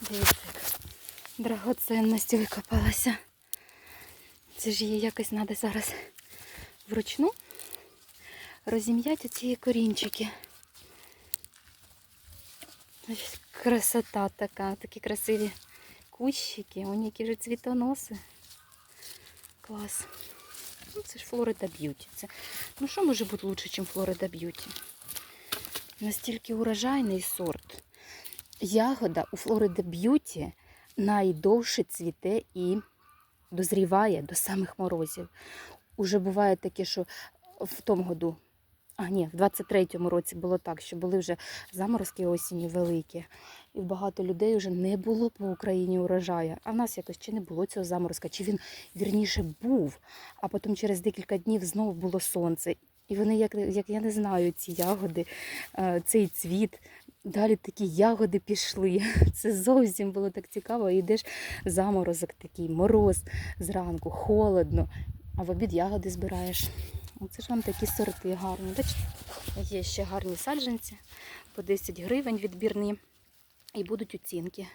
Дивіться, як драгоценності викопалася. Це ж її якось треба зараз вручну розім'яти ці корінчики. Ось Красота така, такі красиві кущики, вони які ж цвітоноси. Клас. Ну, це ж Флорида Б'юті. Це... Ну що може бути лучше, ніж Флорида Б'юті? Настільки урожайний сорт. Ягода у Флорида Б'юті найдовше цвіте і дозріває до самих морозів. Уже буває таке, що в тому году, а ні, в 23-му році було так, що були вже заморозки осінні великі, і багато людей вже не було по Україні урожаю. А в нас якось чи не було цього заморозка, чи він вірніше був, а потім через декілька днів знову було сонце. І вони, як, як я не знаю, ці ягоди, е, цей цвіт. Далі такі ягоди пішли. Це зовсім було так цікаво. Йдеш заморозок такий, мороз зранку, холодно, а в обід ягоди збираєш. Оце ж вам такі сорти гарні. Бачите, є ще гарні саджанці по 10 гривень відбірні. І будуть оцінки.